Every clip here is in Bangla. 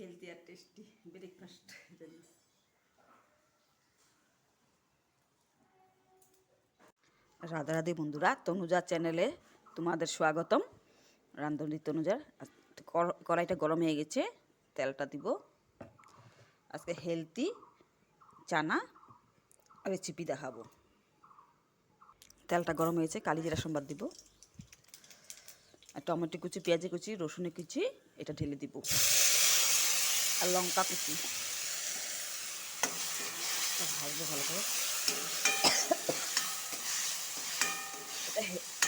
হেলদি আর টেস্টি ব্রেকফাস্ট জন্য। রাধা রাধে বন্ধুরা, তনুজা চ্যানেলে তোমাদের স্বাগতম। রান্ধনি তনুজার কড়াইটা গরম হয়ে গেছে, তেলটা দিব। আজকে হেলদি চানা রেসিপি দেখাবো। তেলটা গরম হয়েছে, কালি জিরা সম্বাদ দিব। আর টমেটো কুচি পেঁয়াজি কুচি, রসুনের কুচি, এটা ঢেলে দিব। আর লঙ্কা কুচি। ভাজবো ভালো করে।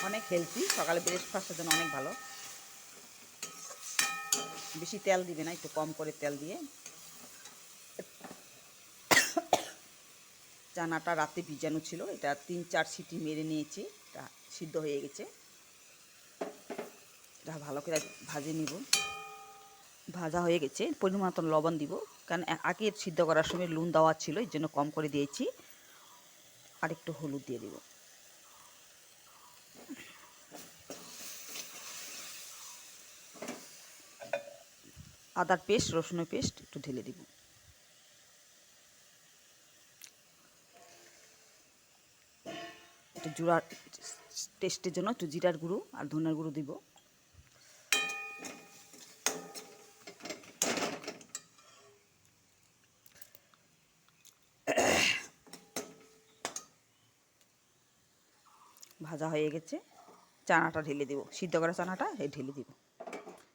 অনেক হেলদি সকালে ব্রেকফাস্টের জন্য অনেক ভালো। বেশি তেল দিবে না, একটু কম করে তেল দিয়ে। চানাটা রাতে ভিজানো ছিল, এটা তিন চার সিটি মেরে নিয়েছি, এটা সিদ্ধ হয়ে গেছে। এটা ভালো করে ভাজে নিব। ভাজা হয়ে গেছে। পরিমাণ মতন লবণ দিব। কারণ আগে সিদ্ধ করার সময় লুন দেওয়া ছিল এর জন্য কম করে দিয়েছি। আর একটু হলুদ দিয়ে দিব। আদার পেস্ট, রসুনের পেস্ট একটু ঢেলে দিব। একটু জুড়ার টেস্টের জন্য একটু জিরার গুঁড়ো আর ধনের গুঁড়ো দিব। ভাজা হয়ে গেছে। চানাটা ঢেলে দেবো। সিদ্ধ করা চানাটা ঢেলে দিব।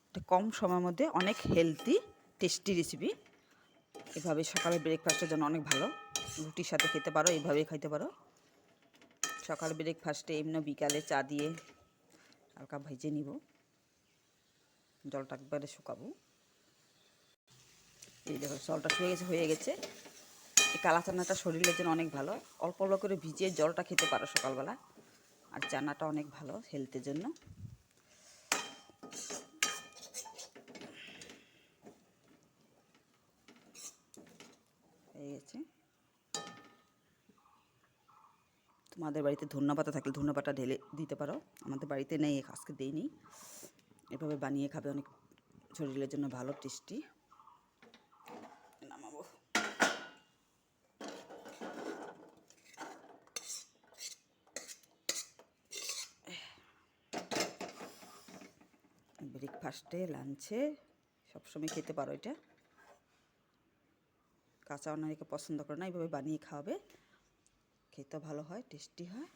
এটা কম সময়ের মধ্যে অনেক হেলদি টেস্টি রেসিপি এভাবে সকালে ব্রেকফাস্টের জন্য অনেক ভালো। রুটির সাথে খেতে পারো এইভাবেই খাইতে পারো। সকাল ব্রেকফাস্টে এমনি বিকালে চা দিয়ে হালকা ভেজে নিব। জলটা একবারে শুকাবো। এই দেখো, জলটা শুয়ে গেছে, হয়ে গেছে। এই কালা চানাটা শরীরের জন্য অনেক ভালো। অল্প অল্প করে ভিজিয়ে জলটা খেতে পারো সকালবেলা। আর চানাটা অনেক ভালো হেলথের জন্য। হয়ে গেছে তোমাদের বাড়িতে ধন্য পাতা থাকলে ধন্য পাতা ঢেলে দিতে পারো। আমাদের বাড়িতে নেই, আজকে দেইনি। এভাবে বানিয়ে খাবে অনেক শরীরের জন্য ভালো, টেস্টি। ব্রেকফাস্টে লাঞ্চে সবসময় খেতে পারো এটা। কাঁচা অনেকে পছন্দ করে না, এইভাবে বানিয়ে খাওয়াবে। খেতে ভালো হয় টেস্টি হয়।